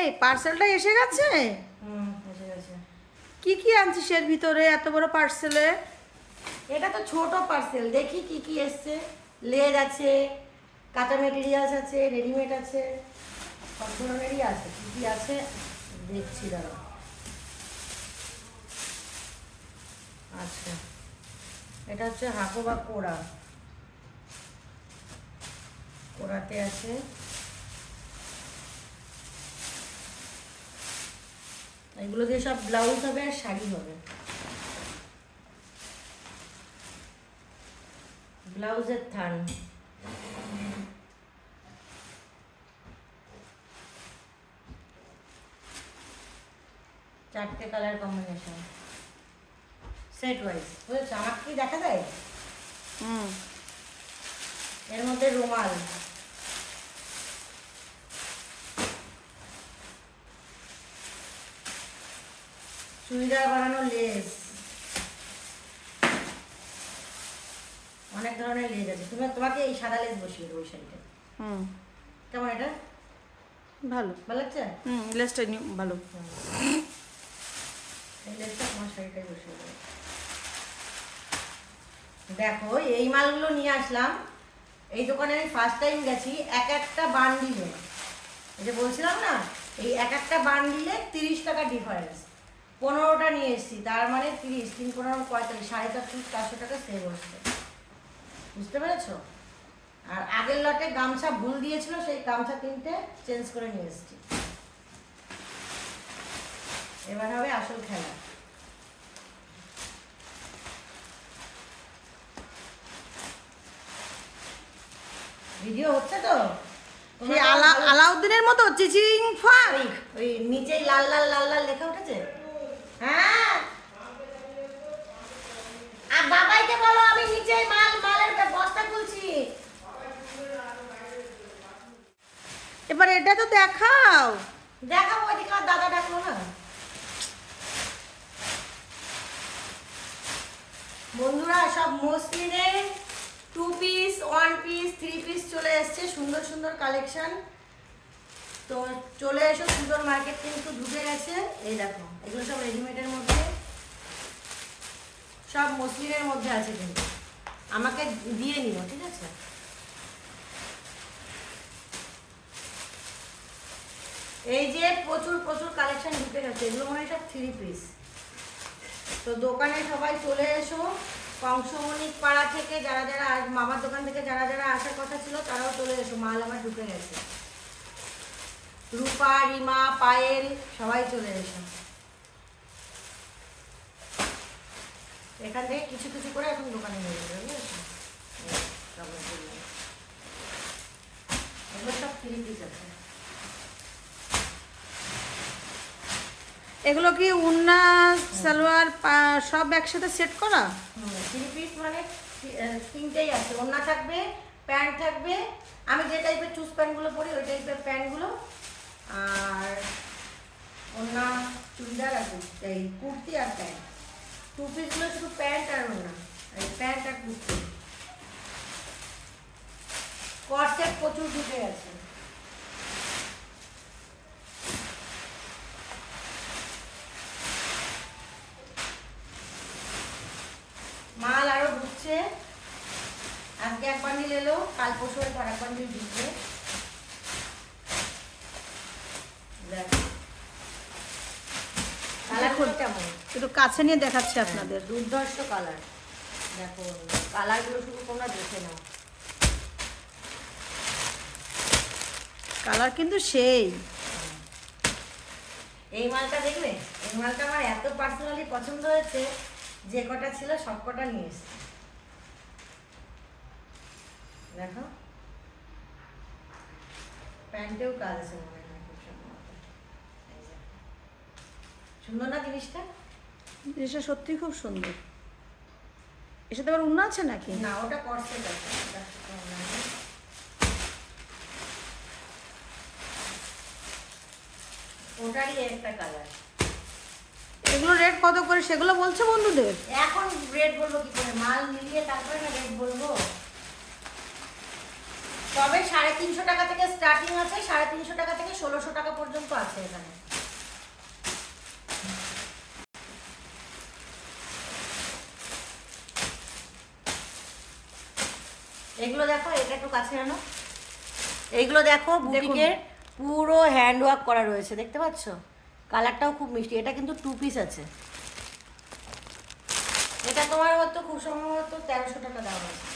এই পার্সেলটা এসে গেছে? হুম এসে গেছে। কি কি আনছিস এর ভিতরে এত বড় পার্সেলে এটা তো ছোট পার্সেল দেখি কি কি এসছে। লেজ আছে কাটা মেটেরিয়ালস আছে রেডিমেড আছে সব ধরনেরই আছে। কি কি আছে দেখছি দাঁড়া। আচ্ছা এটা হচ্ছে হাঁকো বা কোড়া। কোড়াতে আছে। এগুলো দিয়ে সব ব্লাউজ হবে আর শাড়ি হবে। ব্লাউজের থান। চারটে কালার কম্বিনেশন সেট ওয়াইজ বুঝেছ? আমার কি দেখা যায়? হুম। এর মধ্যে রুমাল। চুড়িদার বানানো লেস। অনেক ধরনের লেস আছে। তুমি তোমাকে এই সাদা লেস বসিয়ে দেবো ওই শাড়িটা। হুম। কেমন এটা? ভালো। ভালো লাগছে? হুম লেসটা নি- ভালো। এই লেসটা তোমার শাড়িটাই বসিয়ে দেবো। দেখো এই মালগুলো নিয়ে আসলাম। এই দোকানে আমি ফার্স্ট টাইম গেছি এক একটা বান্ডিলে এই যে বলছিলাম না এই এক একটা বান্ডিলে তিরিশ টাকা ডিফারেন্স পনেরোটা নিয়ে এসেছি তার মানে তিরিশ তিন পনেরো পঁয়তাল্লিশ সাড়ে চারশো চারশো টাকা সেভ হচ্ছে। বুঝতে পেরেছ? আর আগের লটে গামছা ভুল দিয়েছিল সেই গামছা তিনটে চেঞ্জ করে নিয়ে এসেছি। এবার হবে আসল খেলা। ভিডিও হচ্ছে তো? আলাউদ্দিনের মতো চিচিং ফাক। ওই নিচে লাল লাল লাল লাল লেখা উঠেছে? হ্যাঁ? আর বাবাইকে বলো আমি নিচে মাল মালের বস্তা খুলছি। এবার এটা তো দেখাও। দেখাবো ওইদিকে আমার দাদা ডাকলো না। বন্ধুরা সব মসলিনের two piece one piece three piece চলে এসছে। সুন্দর সুন্দর কালেকশন তো চলে এসো, সুন্দর মার্কেট কিন্তু ঢুকে গেছে। এই দেখো, এগুলো সব রেডিমেডের মধ্যে। সব মসলিনের মধ্যে আছে কিন্তু। আমাকে দিয়ে নিও, ঠিক আছে? এই যে প্রচুর প্রচুর কালেকশন ঢুকে গেছে। এগুলো মনে হয় সব থ্রি পিস তো দোকানে সবাই চলে এসো। কংসমণিক পাড়া থেকে যারা যারা মামার দোকান থেকে যারা যারা আসার কথা ছিল, তারাও চলে এসো। মাল আমার ঢুকে গেছে। রূপা রিমা পায়েল সবাই চলে এসো। এখান থেকে কিছু কিছু করে এখন দোকানে নিয়ে যাবে। এগুলো সব থ্রি পিস আছে। এগুলো কি উন্না সালোয়ার সব একসাথে সেট করা? থ্রি পিস মানে তিনটেই আছে। ওড়না থাকবে প্যান্ট থাকবে আমি যে টাইপের চুজ প্যান্টগুলো পরি ওই টাইপের প্যান্টগুলো আর ওড়না চুড়িদার আছে এই কুর্তি আর প্যান্ট। টু পিসগুলো শুধু প্যান্ট আর ওড়না এই প্যান্ট আর কুর্তি। কর্সেট প্রচুর ঢুকে আছে মাল আরও ঢুকছে। আজকে এক বান্ডিল এলো কাল পরশু আর এক বান্ডিল ঢুকবে। দেখো কেমন একটু কাছে নিয়ে দেখাচ্ছি আপনাদের। দুর্ধর্ষ কালার। দেখো কালারগুলো শুধু তোমরা দেখে নাও। কালার কিন্তু সেই। এই মালটা দেখবে এই মালটা আমার এত পার্সোনালি পছন্দ হয়েছে যে কটা ছিল সব কটা নিয়ে এসছি। দেখো। প্যান্টেও কাজ আছে মনে হয় খুব সম্ভবত। এই যে। সুন্দর না জিনিসটা? জিনিসটা সত্যি খুব সুন্দর। সাথে আবার উন্না আছে নাকি? না ওটা নেই। ওটারই একটা কালার এগুলো রেট কত করে সেগুলো বলছে বন্ধুদের? এখন রেট বলব কি করে? মাল মিলিয়ে তারপরে না রেট বলব? তবে সাড়ে তিনশো টাকা থেকে স্টার্টিং আছে সাড়ে তিনশো টাকা থেকে ষোলোশো টাকা পর্যন্ত আছে এখানে। এগুলো দেখো এটা একটু কাছে আনো। এইগুলো দেখো বুটিকের পুরো হ্যান্ড ওয়ার্ক করা রয়েছে দেখতে পাচ্ছ? কালারটাও খুব মিষ্টি এটা কিন্তু টু পিস আছে। এটা তোমার হয়তো খুব সম্ভবত তেরোশো টাকা দাম আছে।